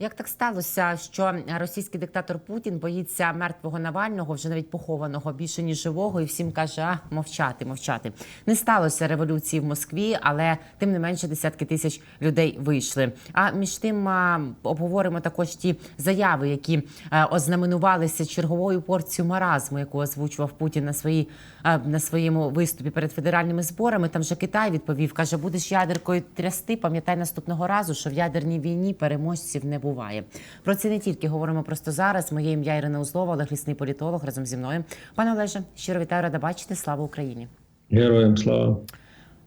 Як так сталося, що російський диктатор Путін боїться мертвого Навального, вже навіть похованого більше ніж живого, і всім каже, а мовчати, мовчати. Не сталося революції в Москві, але тим не менше десятки тисяч людей вийшли. А між тим обговоримо також ті заяви, які а, ознаменувалися черговою порцією маразму, яку озвучував Путін на своїй а, на своєму виступі перед федеральними зборами. Там же Китай відповів, каже: будеш ядеркою трясти. Пам'ятай наступного разу, що в ядерній війні переможців не буває. Про це не тільки говоримо просто зараз. Моє ім'я Ірина Узлова, Олег політолог разом зі мною. Пане Олеже, щиро вітаю, рада бачити. Слава Україні. Героям слава.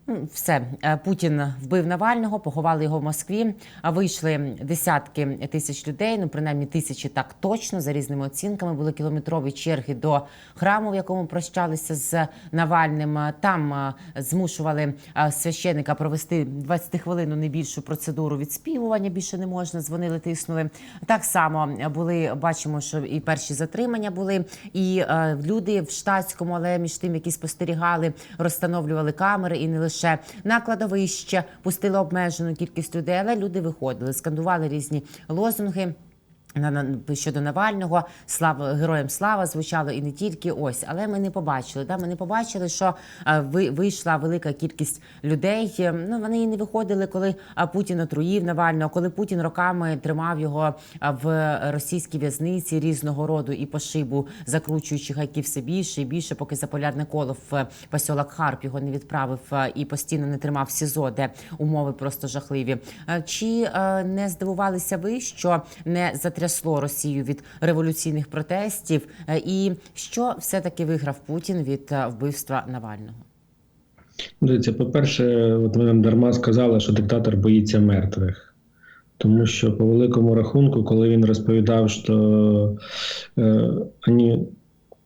Ну, Все Е, Путін вбив Навального, поховали його в Москві. А вийшли десятки тисяч людей. Ну принаймні тисячі так точно за різними оцінками. Були кілометрові черги до храму, в якому прощалися з Навальним. Там е, змушували е, священика провести 20 хвилин не більшу процедуру відспівування. Більше не можна. Дзвонили, тиснули. Так само були. Бачимо, що і перші затримання були, і люди в штатському, але між тим, які спостерігали, розстановлювали камери і не лише на кладовище пустили обмежену кількість людей, але люди виходили, скандували різні лозунги. На, щодо Навального, слава героям слава звучало і не тільки ось, але ми не побачили. Да, ми не побачили, що а, ви вийшла велика кількість людей. Е, Ну вони і не виходили, коли а, Путін отруїв Навального, коли Путін роками тримав його в російській в'язниці різного роду і по шибу, закручуючи гайки все більше і більше, поки заполярне коло в е, посілок Харп його не відправив е, і постійно не тримав СІЗО, де умови просто жахливі. Е, Чи е, не здивувалися ви, що не затрясло Росію від революційних протестів, Е, і що все таки виграв Путін від е, вбивства Навального? Дивіться, по-перше, от ви нам дарма сказали, що диктатор боїться мертвих. Тому що по великому рахунку, коли він розповідав, що е, ані,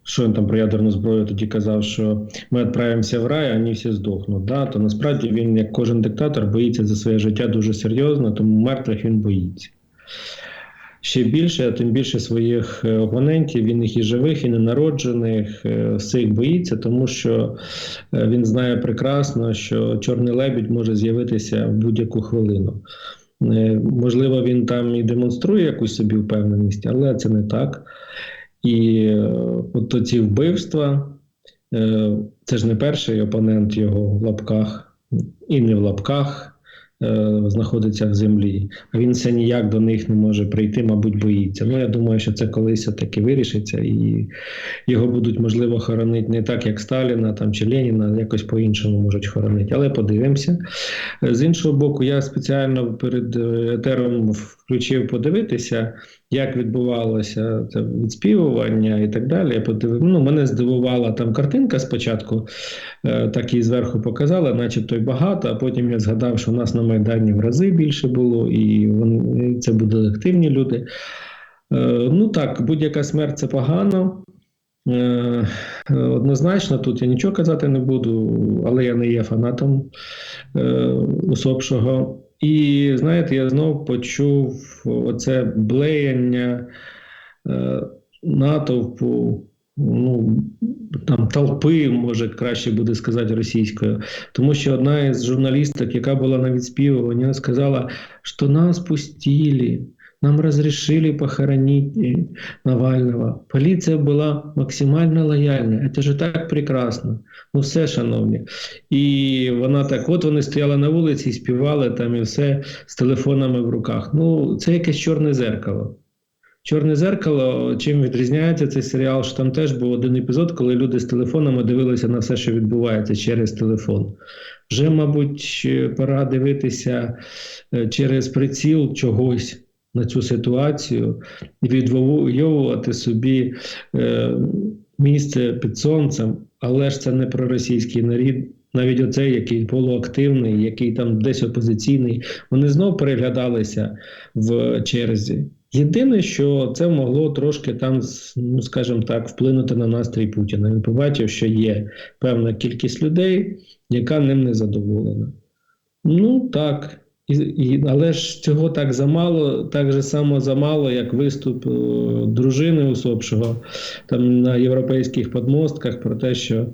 що він там про ядерну зброю тоді казав, що ми відправимося в рай, а вони всі здохнуть. Да? То насправді він, як кожен диктатор, боїться за своє життя дуже серйозно, тому мертвих він боїться. Ще більше, а тим більше своїх е, опонентів, він їх і живих, і ненароджених, е, всіх боїться, тому що е, він знає прекрасно, що чорний лебідь може з'явитися в будь-яку хвилину. Можливо, він там і демонструє якусь собі впевненість, але це не так. І от ці вбивства, це ж не перший опонент його в лапках, і не в лапках знаходиться в землі, а він все ніяк до них не може прийти, мабуть, боїться. Ну, я думаю, що це колись таки вирішиться, і його будуть, можливо, хоронити не так, як Сталіна там, чи Леніна, якось по-іншому можуть хоронити. Але подивимося. Е, З іншого боку, я спеціально перед е, етером включив подивитися, як відбувалося це відспівування і так далі. Я подивив, ну, мене здивувала там картинка спочатку, е, так і зверху показала, начебто й багато, а потім я згадав, що у нас на Майдані в рази більше було, і вони, це будуть активні люди. Е, Ну так, будь-яка смерть це погано. Е, Однозначно, тут я нічого казати не буду, але я не є фанатом усопшого. І знаєте, я знову почув оце блеяння е, натовпу, ну там толпи, може краще буде сказати російською, тому що одна із журналісток, яка була на відспівуванні, сказала, що нас пустили. Нам разрешили похоронить э, Навального. Поліція була максимально лояльна. Це ж так прекрасно. Ну, все, шановні. І вона так, от вони стояли на вулиці і співали там і все з телефонами в руках. Ну, це якесь чорне зеркало. Чорне зеркало, чим відрізняється цей серіал, що там теж був один епізод, коли люди з телефонами дивилися на все, що відбувається через телефон. Вже, мабуть, пора дивитися е, через приціл чогось на цю ситуацію і відвоювати собі е, місце під сонцем, але ж це не про російський народ. Навіть оцей, який полуактивний, який там десь опозиційний, вони знов переглядалися в черзі. Єдине, що це могло трошки там, ну скажімо так, вплинути на настрій Путіна. Він побачив, що є певна кількість людей, яка ним не задоволена. Ну так. І, але ж цього так замало, так же само замало, як виступ е, дружини усопшого там на європейських подмостках про те, що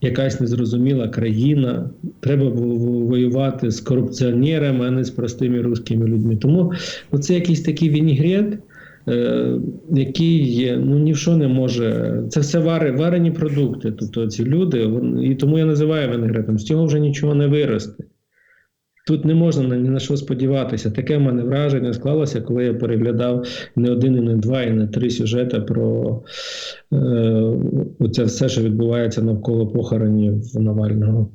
якась незрозуміла країна. Треба було воювати з корупціонерами, а не з простими русскими людьми. Тому це якийсь такий вінігрет, е, який ну ні в що не може. Це все вари, варені продукти. Тобто ці люди, і тому я називаю вінегретом. З цього вже нічого не виросте. Тут не можна ні на що сподіватися. Таке в мене враження склалося, коли я переглядав не один, і не два, і не три сюжети про е, це все, що відбувається навколо похоронів Навального.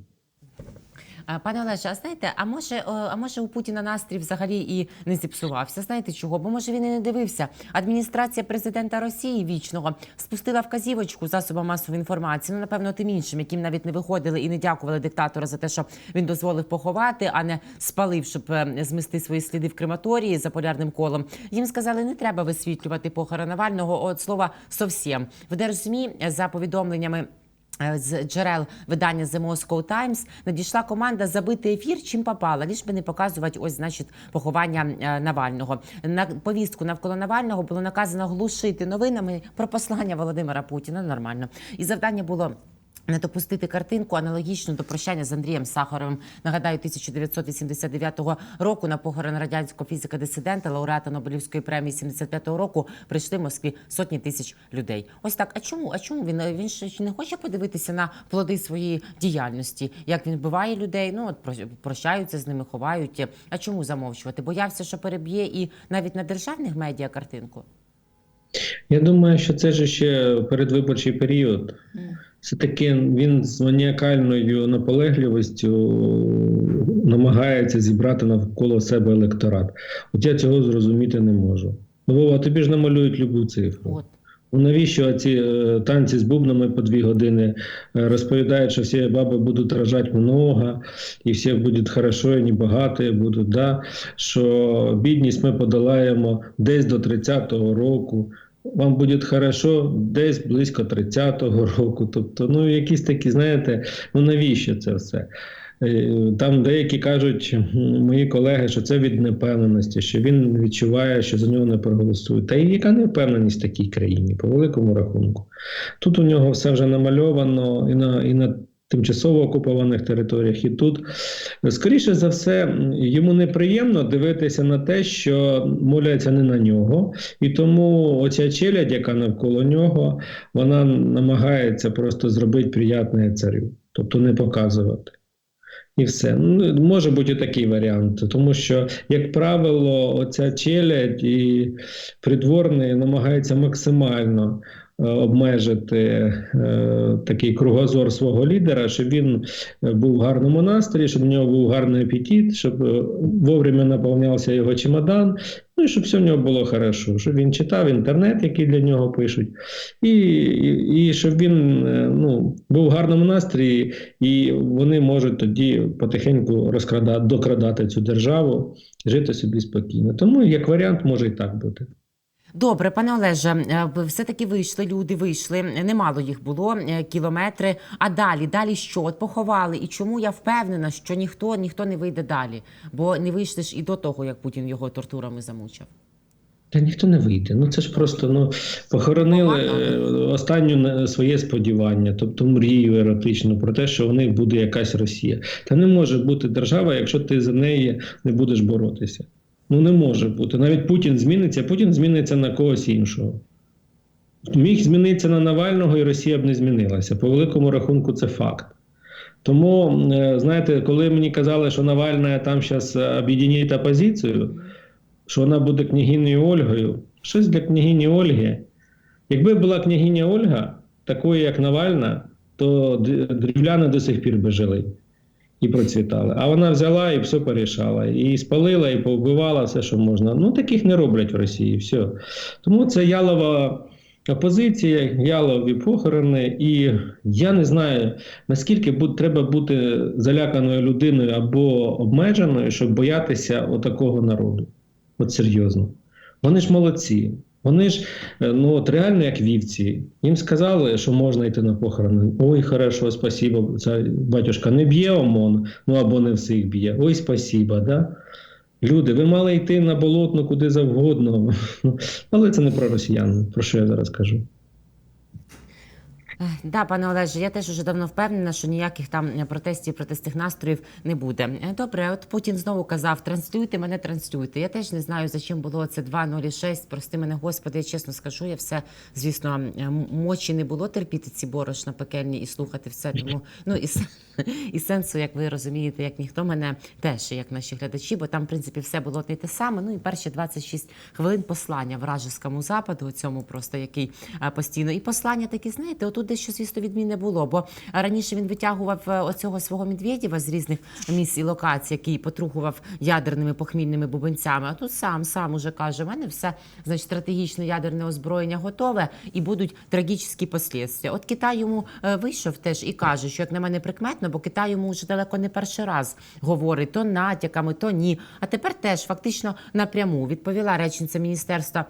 А, Пане Олеже, а знаєте, а може, а може у Путіна настрій взагалі і не зіпсувався? Знаєте чого? Бо може він і не дивився. Адміністрація президента Росії вічного спустила вказівочку засобам масової інформації. Ну напевно, тим іншим, яким навіть не виходили і не дякували диктатору за те, що він дозволив поховати, а не спалив, щоб е, змести свої сліди в крематорії за полярним колом. Їм сказали, не треба висвітлювати похорон Навального. От слова совсем. В Держзмі за повідомленнями. Е, З джерел видання The Moscow Times надійшла команда забити ефір, чим попала, ліж би не показувати ось, значить, поховання е, Навального. На повістку навколо Навального було наказано глушити новинами про послання Володимира Путіна. Нормально, і завдання було. Не допустити картинку аналогічну до прощання з Андрієм Сахаровим. Нагадаю, 1989 року на похорон радянського фізика-дисидента, лауреата Нобелівської премії 75-го року прийшли в Москві сотні тисяч людей. Ось так. А чому? А чому він він ж не хоче подивитися на плоди своєї діяльності? Як він вбиває людей? Ну от прощаються з ними, ховають. А чому замовчувати? Боявся, що переб'є і навіть на державних медіа картинку. Я думаю, що це ж ще передвиборчий період. Все таки він з маніакальною наполегливістю намагається зібрати навколо себе електорат. От я цього зрозуміти не можу. Ну, Вова, тобі ж намалюють любу цифру. От. Ну навіщо ці е, танці з бубнами по дві години е, розповідають, що всі баби будуть рожати много, і всі будуть хорошо, і небагаті будуть, да? що бідність ми подолаємо десь до 30-го року. Вам буде хорошо десь близько 30-го року. Тобто, ну якісь такі, знаєте, ну навіщо це все? Е, Там деякі кажуть, мої колеги, що це від непевненості, що він відчуває, що за нього не проголосують. Та і яка невпевненість в такій країні, по великому рахунку? Тут у нього все вже намальовано і на, і на тимчасово окупованих територіях, і тут, скоріше за все, йому неприємно дивитися на те, що моляться не на нього, і тому оця челядь, яка навколо нього, вона намагається просто зробити приятне царю, тобто не показувати. І все. Ну, може бути такий варіант, тому що, як правило, оця челядь і придворний намагається максимально обмежити е, такий кругозор свого лідера, щоб він е, був в гарному настрої, щоб в нього був гарний апетит, щоб е, вовремя наповнявся його чемодан, ну і щоб все в нього було хорошо, щоб він читав інтернет, який для нього пишуть, і, і, і щоб він е, ну, був в гарному настрої, і вони можуть тоді потихеньку розкрадати, докрадати цю державу, жити собі спокійно. Тому як варіант може і так бути. Добре, пане Олеже, е, все таки вийшли. Люди вийшли. Немало їх було е, кілометри. А далі, далі що? От поховали. І чому я впевнена, що ніхто ніхто не вийде далі? Бо не вийшли ж і до того, як Путін його тортурами замучив. Та ніхто не вийде. Ну це ж просто ну похоронили е, останню своє сподівання, тобто мрію еротичну про те, що в них буде якась Росія. Та не може бути держава, якщо ти за неї не будеш боротися. Ну не може бути. Навіть Путін зміниться, Путін зміниться на когось іншого. Міг змінитися на Навального, і Росія б не змінилася. По великому рахунку, це факт. Тому, е, знаєте, коли мені казали, що Навальна там зараз об'єднає опозицію, що вона буде княгинею Ольгою. Щось для княгині Ольги. Якби була княгиня Ольга, такою, як Навальна, то дрівляни до сих пір би жили і процвітали. А вона взяла і все порішала. І спалила, і повбивала все, що можна. Ну, таких не роблять в Росії. Все. Тому це ялова опозиція, ялові похорони. І я не знаю, наскільки бу- треба бути заляканою людиною або обмеженою, щоб боятися отакого народу. От серйозно. Вони ж молодці. Вони ж е, ну от реально як вівці. Їм сказали, що можна йти на похорони. Ой, хорошо, спасибо. Це батюшка не б'є ОМОН, ну або не всіх б'є. Ой, спасіба, да? Люди, ви мали йти на болотно куди завгодно. Але це не про росіян, про що я зараз кажу. Ех, Да, пане Олеже, я теж уже давно впевнена, що ніяких там протестів, протестних настроїв не буде. Е, Добре, от Путін знову казав: транслюйте мене, транслюйте. Я теж не знаю, за чим було це 2.06. Прости мене, господи, я чесно скажу. Я все, звісно, мочі не було терпіти ці борошна пекельні і слухати все. Тому ну і, і сенсу, як ви розумієте, як ніхто мене теж, як наші глядачі, бо там, в принципі, все було не те саме. Ну і перші 26 хвилин послання вражеському западу, цьому просто який постійно. І послання такі, знаєте, отут дещо, звісно, відмінне було. Бо раніше він витягував е, оцього свого Медведєва з різних місць і локацій, який потрухував ядерними похмільними бубенцями. А тут сам сам уже каже: у мене все значить стратегічне ядерне озброєння готове і будуть трагічні послідствия. От Китай йому е, вийшов теж і каже, що як на мене прикметно, бо Китай йому вже далеко не перший раз говорить то натяками, то ні. А тепер теж фактично напряму відповіла речниця міністерства.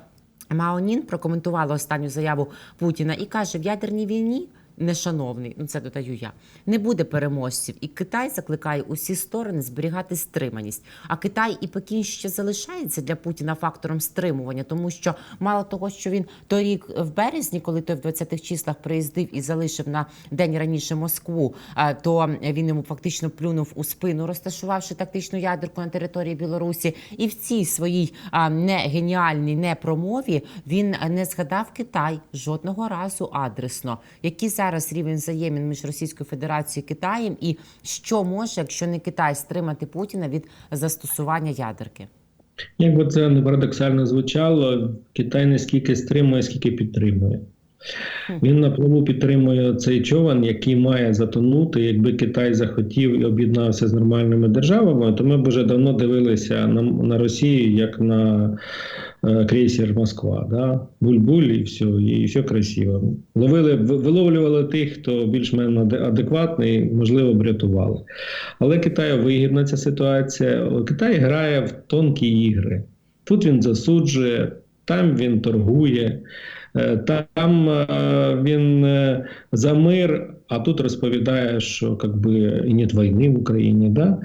Маонін прокоментувала останню заяву Путіна і каже: в ядерній війні. Нешановний, ну це додаю я, не буде переможців, і Китай закликає усі сторони зберігати стриманість. А Китай і Пекін ще залишається для Путіна фактором стримування, тому що мало того, що він торік в березні, коли той в 20-х числах приїздив і залишив на день раніше Москву, то він йому фактично плюнув у спину, розташувавши тактичну ядерку на території Білорусі, і в цій своїй не геніальній не промові він не згадав Китай жодного разу адресно. Які зараз рівень взаємин між Російською Федерацією і Китаєм, і що може, якщо не Китай, стримати Путіна від застосування ядерки? Як би це не парадоксально звучало, Китай не скільки стримує, скільки підтримує. Він напряму підтримує цей човен, який має затонути. Якби Китай захотів і об'єднався з нормальними державами, то ми б вже давно дивилися на, на Росію як на крейсер Москва. Да? Буль-буль і все, і все красиво. Ловили, виловлювали тих, хто більш-менш адекватний, можливо, б. Але Китаю вигідна ця ситуація. Китай грає в тонкі ігри. Тут він засуджує, там він торгує. Е, Там е, він е, за мир, а тут розповідає, що как би, і нет війни в Україні. Да?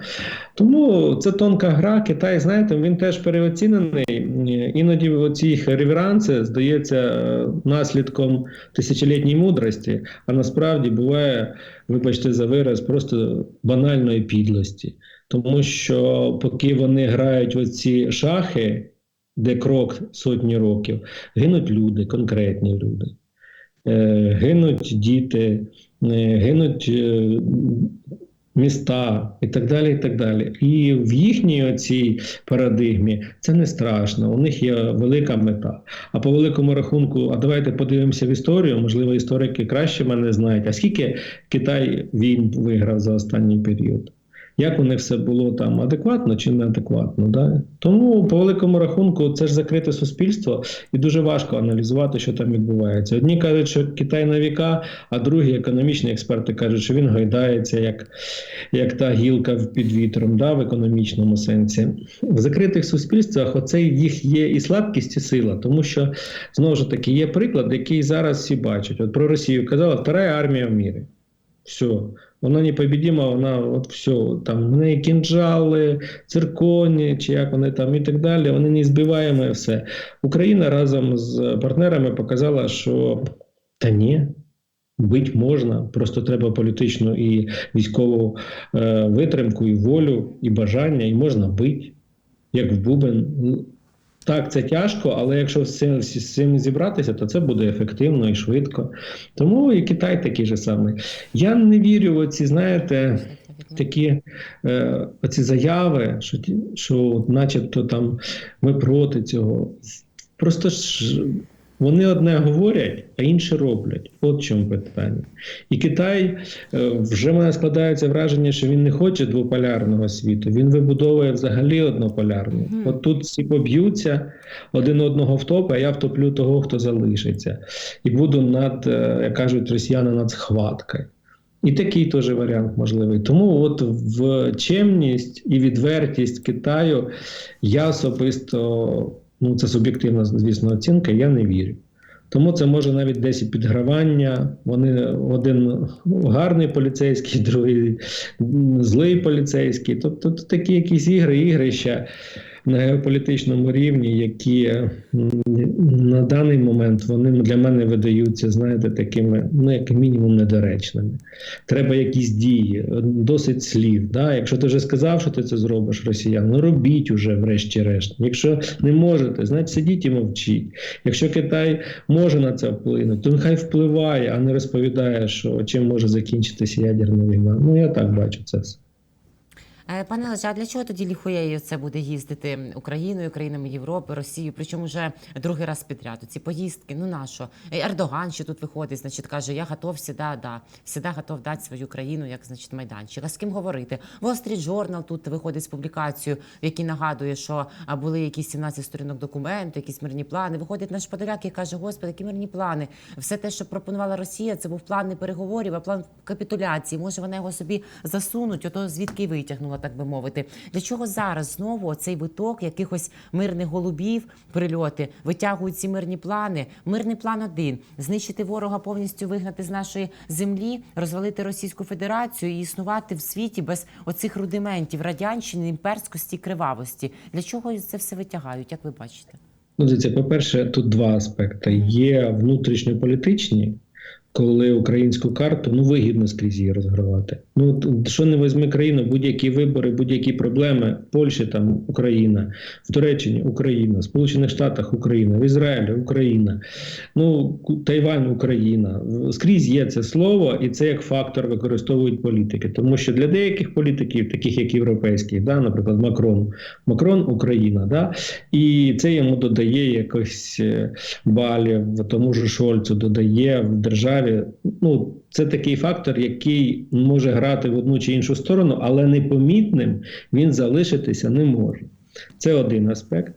Тому це тонка гра. Китай, знаєте, він теж переоцінений. Е, Іноді оці реверанси здається е, наслідком тисячолітньої мудрості, а насправді буває, вибачте за вираз, просто банальної підлості. Тому що поки вони грають в оці шахи, де крок сотні років, гинуть люди, конкретні люди, е, гинуть діти, гинуть міста і так далі. І так далі. І в їхній оцій парадигмі це не страшно. У них є велика мета. А по великому рахунку, а давайте подивимося в історію. Можливо, історики краще мене знають. А скільки Китай війн виграв за останній період? Як у них все було там адекватно чи неадекватно? Да? Тому, по великому рахунку, це ж закрите суспільство, і дуже важко аналізувати, що там відбувається. Одні кажуть, що Китай на віка, а другі економічні експерти кажуть, що він гойдається як, як та гілка під вітром, да, в економічному сенсі. В закритих суспільствах оце їх є і слабкість, і сила, тому що знову ж таки є приклад, який зараз всі бачать. От про Росію казала вторая армія в мірі. Все. Вона непобідима, вона от все, там в неї кінжали, цирконі, чи як вони там і так далі, вони не збиваємо все. Україна разом з партнерами показала, що та ні, бить можна, просто треба політичну і військову е, витримку, і волю, і бажання, і можна бити, як в Бубен. Так, це тяжко, але якщо з цим, з цим зібратися, то це буде ефективно і швидко. Тому і Китай такий же самий. Я не вірю в ці, знаєте, такі е, оці заяви, що, що начебто там ми проти цього. Просто ж вони одне говорять, а інше роблять. От в чому питання. І Китай е, вже мене складається враження, що він не хоче двополярного світу, він вибудовує взагалі однополярний. Мгм. От тут всі поб'ються, один одного втопить, а я втоплю того, хто залишиться. І буду над, е, як кажуть росіяни, над схваткою. І такий теж варіант можливий. Тому от в чемність і відвертість Китаю я особисто, ну це суб'єктивна, звісно, оцінка, я не вірю. Тому це може навіть десь і підгравання. Вони один гарний поліцейський, другий злий поліцейський. Тобто тут такі якісь ігри, ігрища. На геополітичному рівні, які на даний момент вони для мене видаються, знаєте, такими, ну як мінімум, недоречними. Треба якісь дії, досить слів. Да? Якщо ти вже сказав, що ти це зробиш, росіян, ну робіть уже, врешті-решт. Якщо не можете, значить сидіть і мовчіть. Якщо Китай може на це вплинути, то нехай впливає, а не розповідає, що чим може закінчитися ядерна війна. Ну я так бачу це все. Е, Пане Олеже, а для чого тоді ліхуєю це буде їздити Україною, країнами Європи, Росією? Причому вже другий раз підряд. Ці поїздки, ну на? Е, Ердоган ще тут виходить, значить, каже, я готов всіда, да, всіда готов дати свою країну, як значить, майданчик. А з ким говорити? Wall Street Journal тут виходить з публікацією, в якій нагадує, що були якісь 17 сторінок документу, якісь мирні плани. Виходить наш Подоляк і каже, господи, які мирні плани. Все те, що пропонувала Росія, це був план не переговорів, а план капітуляції. Може, вона його собі засунуть, ото звідки й витягнула, так би мовити. Для чого зараз знову цей виток якихось мирних голубів, прильоти витягують ці мирні плани? Мирний план один: знищити ворога, повністю вигнати з нашої землі, розвалити Російську Федерацію і існувати в світі без оцих рудиментів радянщини, імперськості, кривавості. Для чого це все витягають? Як ви бачите? Ну, дивіться, по-перше, тут два аспекти: є внутрішньополітичні, коли українську карту ну вигідно скрізь її розгравати. Ну що не візьми країну, будь-які вибори, будь-які проблеми. В Польщі там Україна, в Туреччині Україна, в Сполучених Штатах Україна, в Ізраїлі Україна, ну Тайвань Україна. Скрізь є це слово, і це як фактор використовують політики. Тому що для деяких політиків, таких як європейських, да, наприклад, Макрон, Макрон Україна, да, і це йому додає якось е, балів, тому ж Шольцу додає в державі. Ну, це такий фактор, який може грати в одну чи іншу сторону, але непомітним він залишитися не може. Це один аспект.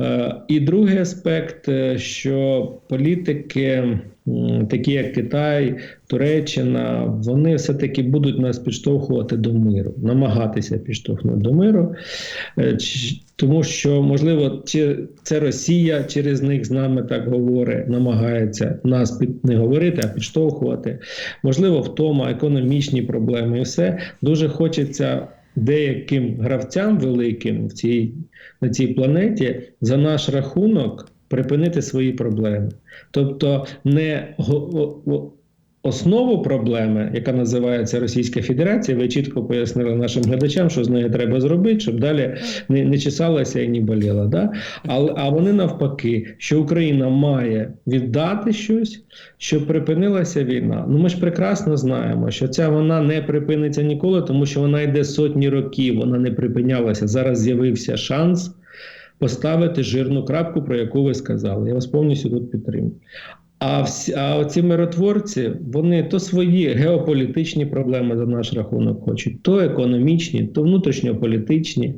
Е, І другий аспект, е, що політики, такі як Китай, Туреччина, вони все-таки будуть нас підштовхувати до миру, намагатися підштовхнути до миру. Е, Тому що, можливо, це Росія через них з нами так говорить, намагається нас під не говорити, а підштовхувати. Можливо, втома, економічні проблеми і все. Дуже хочеться деяким гравцям великим в цій, на цій планеті за наш рахунок припинити свої проблеми. Тобто, не Основу проблеми, яка називається Російська Федерація, ви чітко пояснили нашим глядачам, що з нею треба зробити, щоб далі не, не чесалася і не боліла. Да? Але, а вони навпаки, що Україна має віддати щось, щоб припинилася війна. Ну ми ж прекрасно знаємо, що ця вона не припиниться ніколи, тому що вона йде сотні років, вона не припинялася. Зараз з'явився шанс поставити жирну крапку, про яку ви сказали. Я вас повністю тут підтримую. А всі, а оці миротворці, вони то свої геополітичні проблеми за наш рахунок хочуть, то економічні, то внутрішньополітичні.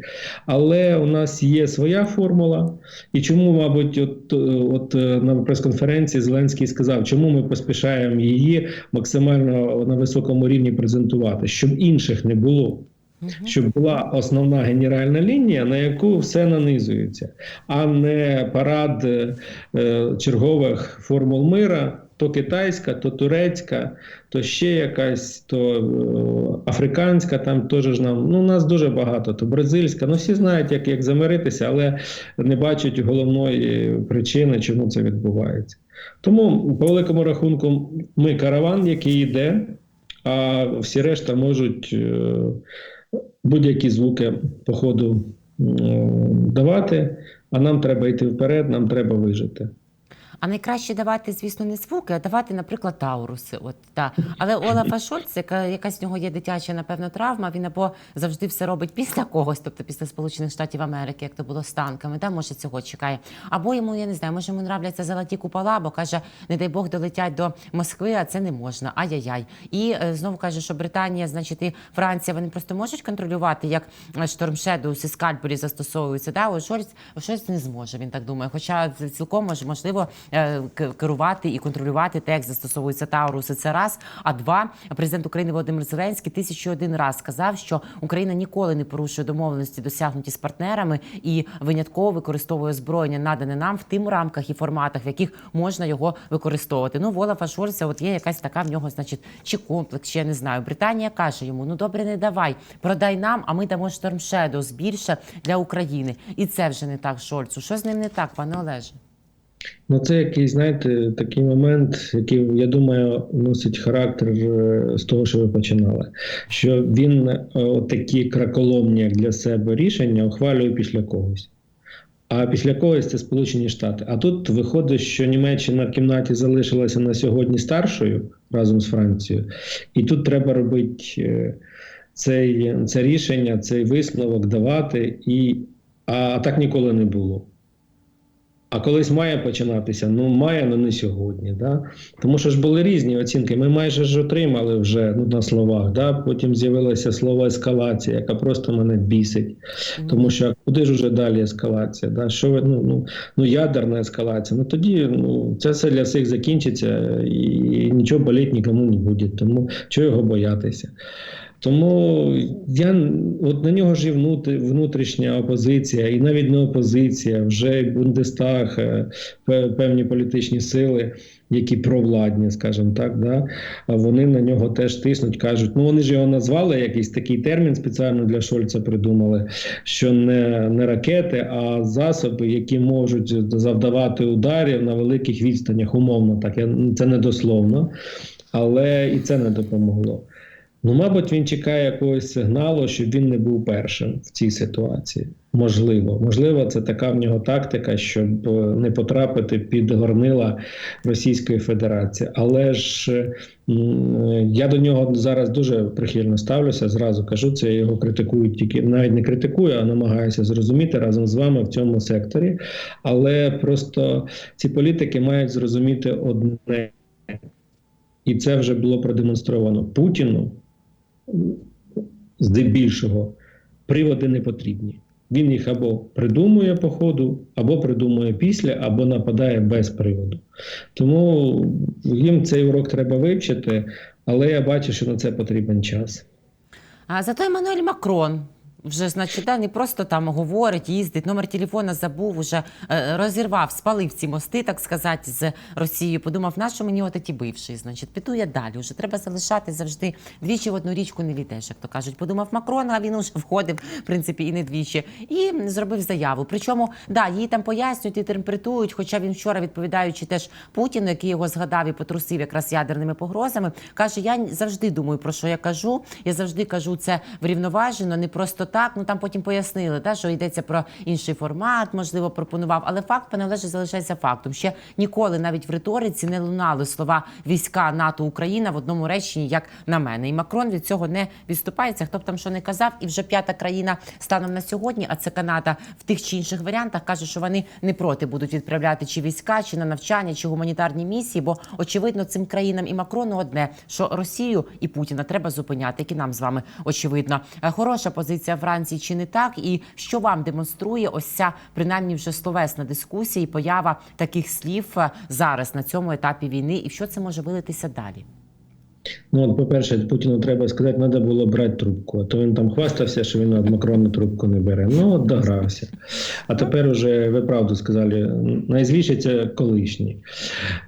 Але у нас є своя формула. І чому, мабуть, от, от е, на прес-конференції Зеленський сказав, чому ми поспішаємо її максимально на високому рівні презентувати, щоб інших не було щоб була основна генеральна лінія, на яку все нанизується, а не парад е, е, чергових формул мира. То китайська, то турецька, то ще якась, то е, африканська, там теж ж нам. Ну, нас дуже багато, то бразильська. Ну, всі знають, як, як замиритися, але не бачать головної причини, чому це відбувається. Тому, по великому рахунку, ми караван, який йде, а всі решта можуть. Будь-які звуки по ходу давати, а нам треба йти вперед, нам треба вижити. А найкраще давати, звісно, не звуки, а давати, наприклад, тауруси. От та але Олафа Шольц, яка якась в нього є дитяча, напевно, травма. Він або завжди все робить після когось, тобто після Сполучених Штатів Америки, як то було з танками. Та може цього чекає. Або йому я не знаю, може йому нравляться золоті купола, бо каже, не дай Бог долетять до Москви, а це не можна. Ай-яй-яй. І е, знову каже, що Британія, значить, і Франція вони просто можуть контролювати, як Шторм Шедоус і Скальпері застосовуються. Да, Шольц, Шольц не зможе. Він так думає. Хоча цілком може можливо е, керувати і контролювати те, як застосовується Тауруси. Це раз. А два, президент України Володимир Зеленський тисячу один раз сказав, що Україна ніколи не порушує домовленості, досягнуті з партнерами, і винятково використовує озброєння, надане нам в тим рамках і форматах, в яких можна його використовувати. Ну, Волафа Шольца, от є якась така в нього, значить, чи комплекс, чи я не знаю. Британія каже йому: ну добре, не давай, продай нам, а ми дамо Shadows більше для України. І це вже не так Шольцу. Що з ним не так, пане Олеже? Ну, це якийсь, знаєте, такий момент, який, я думаю, носить характер е, з того, що ви починали. Що він е, такі краколомні як для себе рішення ухвалює після когось. А після когось це Сполучені Штати. А тут виходить, що Німеччина в кімнаті залишилася на сьогодні старшою разом з Францією, і тут треба робити е, цей, це рішення, цей висновок давати, і, а так ніколи не було. А колись має починатися, ну має, але не сьогодні. Да? Тому що ж були різні оцінки. Ми майже ж отримали вже ну, на словах. Да? Потім з'явилося слово ескалація, яка просто мене бісить. Тому що куди ж уже далі ескалація? Да? Що ви, ну, ну, ну ядерна ескалація. Ну тоді ну, це все для всіх закінчиться і нічого боліти нікому не буде. Тому чого його боятися? Тому я от на нього ж і внутрішня опозиція, і навіть не опозиція, вже Бундестаг, е, певні політичні сили, які провладні, скажімо так, да, вони на нього теж тиснуть, кажуть, ну вони ж його назвали, якийсь такий термін спеціально для Шольца придумали, що не, не ракети, а засоби, які можуть завдавати ударів на великих відстанях, умовно так. Я, це не дословно, але і це не допомогло. Ну, мабуть, він чекає якогось сигналу, щоб він не був першим в цій ситуації. Можливо, можливо, це така в нього тактика, щоб е, не потрапити під горнила Російської Федерації. Але ж е, я до нього зараз дуже прихильно ставлюся. Зразу кажу, це я його критикую тільки навіть не критикую, а намагаюся зрозуміти разом з вами в цьому секторі. Але просто ці політики мають зрозуміти одне. І це вже було продемонстровано Путіну здебільшого приводи не потрібні. Він їх або придумує по ходу, або придумує після, або нападає без приводу. Тому їм цей урок треба вивчити, але я бачу, що на це потрібен час. А зато Еммануель Макрон вже, значить, да, не просто там говорить, їздить, номер телефона забув, уже е, розірвав, спалив ці мости, так сказати, з Росією. Подумав, на що мені от ті значить, піду я далі. Вже треба залишати завжди двічі в одну річку не війдеш, як то кажуть. Подумав Макрон, а він уже входив, в принципі, і не двічі. І зробив заяву. Причому, да, її там пояснюють, інтерпретують, хоча він вчора, відповідаючи теж Путіну, який його згадав і потрусив якраз ядерними погрозами, каже: я завжди думаю, про що я кажу. Я завжди кажу це врівноважено, не просто так. Ну там потім пояснили, та, що йдеться про інший формат, можливо, пропонував. Але факт, Олеже, залишається фактом. Ще ніколи навіть в риториці не лунали слова війська НАТО Україна в одному реченні, як на мене. І Макрон від цього не відступається. Хто б там що не казав, і вже п'ята країна станом на сьогодні, а це Канада в тих чи інших варіантах каже, що вони не проти будуть відправляти чи війська, чи на навчання, чи гуманітарні місії. Бо очевидно, цим країнам і Макрону одне, що Росію і Путіна треба зупиняти, як і нам з вами очевидно. Е, Хороша позиція Франції чи не так? І що вам демонструє ось ця принаймні вже словесна дискусія і поява таких слів е, зараз на цьому етапі війни, і що це може вилитися далі? Ну, от, по-перше, Путіну треба сказати, треба було брати трубку. А то він там хвастався, що він від Макрона трубку не бере. Ну, от догрався. А тепер уже ви правду сказали, найзвіше це колишній.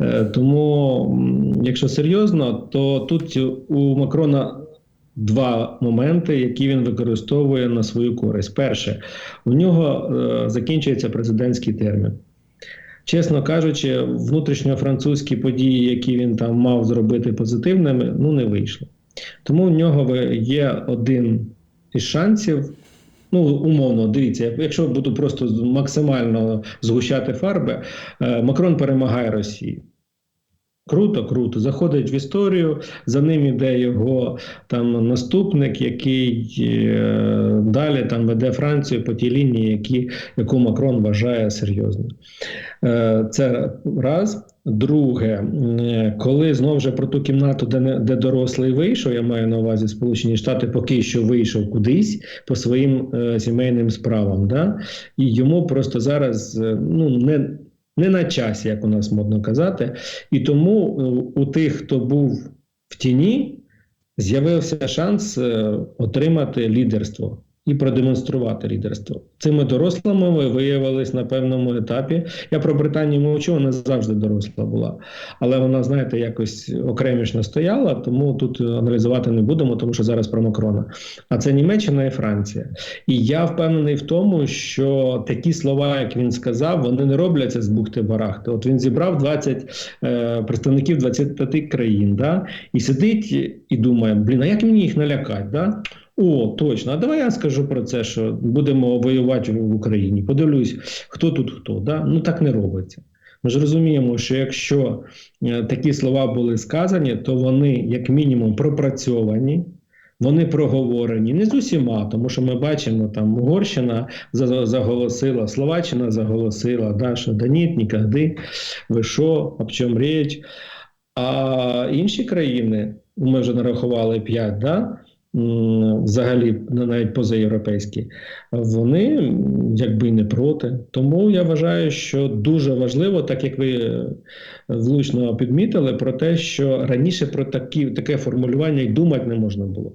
Е, тому, якщо серйозно, то тут у Макрона. Два моменти, які він використовує на свою користь. Перше, у нього е, закінчується президентський термін. Чесно кажучи, внутрішньофранцузькі події, які він там мав зробити позитивними, ну не вийшло. Тому в нього є один із шансів. Ну, умовно, дивіться, якщо буду просто максимально згущати фарби, е, Макрон перемагає Росію. Круто, круто. Заходить в історію. За ним іде його там наступник, який е, далі там веде Францію по тій лінії, які, яку Макрон вважає серйозною. Е, це раз. Друге, коли знову ж про ту кімнату, де, де дорослий вийшов, я маю на увазі Сполучені Штати, поки що вийшов кудись по своїм е, сімейним справам. Да? І йому просто зараз е, ну, не не на часі, як у нас модно казати. І тому е, у тих, хто був в тіні, з'явився шанс е, отримати лідерство і продемонструвати лідерство. Цими дорослими ми виявились на певному етапі. Я про Британію мовчу, вона завжди доросла була. Але вона, знаєте, якось окремішно стояла, тому тут аналізувати не будемо, тому що зараз про Макрона. А це Німеччина і Франція. І я впевнений в тому, що такі слова, як він сказав, вони не робляться з бухти барахти. От він зібрав 20 е, представників 20 країн, да, і сидить і думає: блін, а як мені їх налякати? Да? О, точно. А давай я скажу про це, що будемо воювати в Україні. Подивлюсь, хто тут хто. Да? Ну так не робиться. Ми ж розуміємо, що якщо е, такі слова були сказані, то вони, як мінімум, пропрацьовані. Вони проговорені не з усіма, тому що ми бачимо, там Угорщина заголосила, Словаччина заголосила, да, що да ні, ніколи, ви що, об чому річ. А інші країни, ми вже нарахували 5, да, взагалі навіть позаєвропейські, вони якби не проти. Тому я вважаю, що дуже важливо, так як ви е, влучно підмітили, про те, що раніше про такі, таке формулювання й думати не можна було.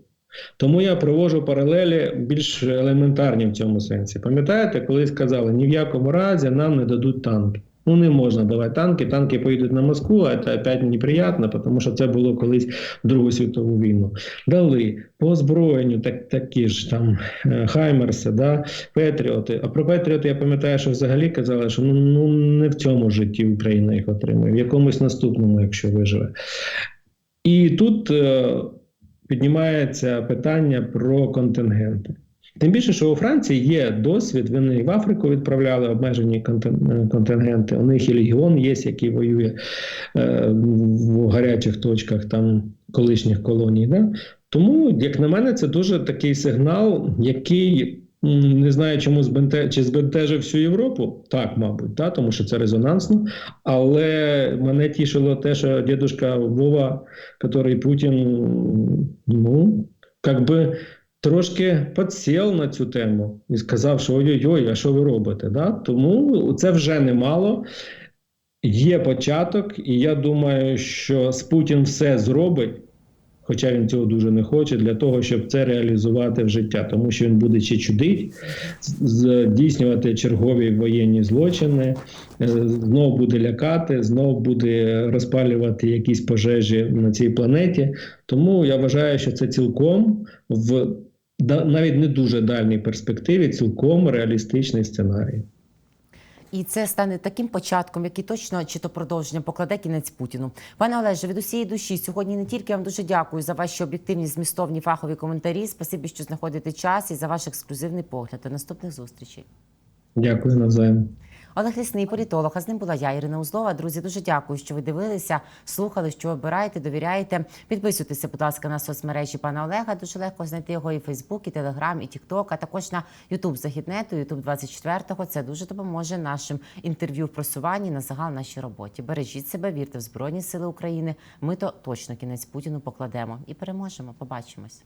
Тому я привожу паралелі більш елементарні в цьому сенсі. Пам'ятаєте, коли сказали, ні в якому разі нам не дадуть танки. Ну не можна давати танки, танки поїдуть на Москву, а це опять неприємно, тому що це було колись Другу світову війну. Дали по озброєнню так, такі ж там е, Хаймерси, да, Петріоти. А про Петріоти я пам'ятаю, що взагалі казали, що ну, ну не в цьому житті Україна їх отримує, в якомусь наступному, якщо виживе. І тут е, піднімається питання про контингенти. Тим більше, що у Франції є досвід, вони і в Африку відправляли обмежені е, контингенти. У них і легіон є, який воює е, в гарячих точках там колишніх колоній. Да? Тому, як на мене, це дуже такий сигнал, який не знаю, чому збенте чи збентежив всю Європу. Так, мабуть, да? тому що це резонансно. Але мене тішило те, що дідушка Вова, який Путін, ну, як би трошки підсів на цю тему і сказав, що ой-ой-ой, а що ви робите? Да? Тому це вже немало. Є початок, і я думаю, що Путін все зробить, хоча він цього дуже не хоче, для того, щоб це реалізувати в життя, тому що він буде ще чудить, здійснювати чергові воєнні злочини, е, знову буде лякати, знову буде розпалювати якісь пожежі на цій планеті. Тому я вважаю, що це цілком в навіть не дуже дальній перспективі, цілком реалістичний сценарій. І це стане таким початком, який точно чи то продовження покладе кінець Путіну. Пане Олеже, від усієї душі сьогодні не тільки я вам дуже дякую за ваші об'єктивні змістовні фахові коментарі. Спасибі, що знаходите час і за ваш ексклюзивний погляд. До наступних зустрічей. Дякую навзаєм. Олег Лісний, політолог. А з ним була я, Ірина Узлова. Друзі, дуже дякую, що ви дивилися, слухали, що обираєте, довіряєте. Підписуйтеся, будь ласка, на соцмережі пана Олега. Дуже легко знайти його і Фейсбук, і Телеграм, і Тікток, а також на Ютуб Західнету, Ютуб 24-го. Це дуже допоможе нашим інтерв'ю в просуванні на загал нашій роботі. Бережіть себе, вірте в Збройні Сили України. Ми то точно кінець Путіну покладемо і переможемо. Побачимось.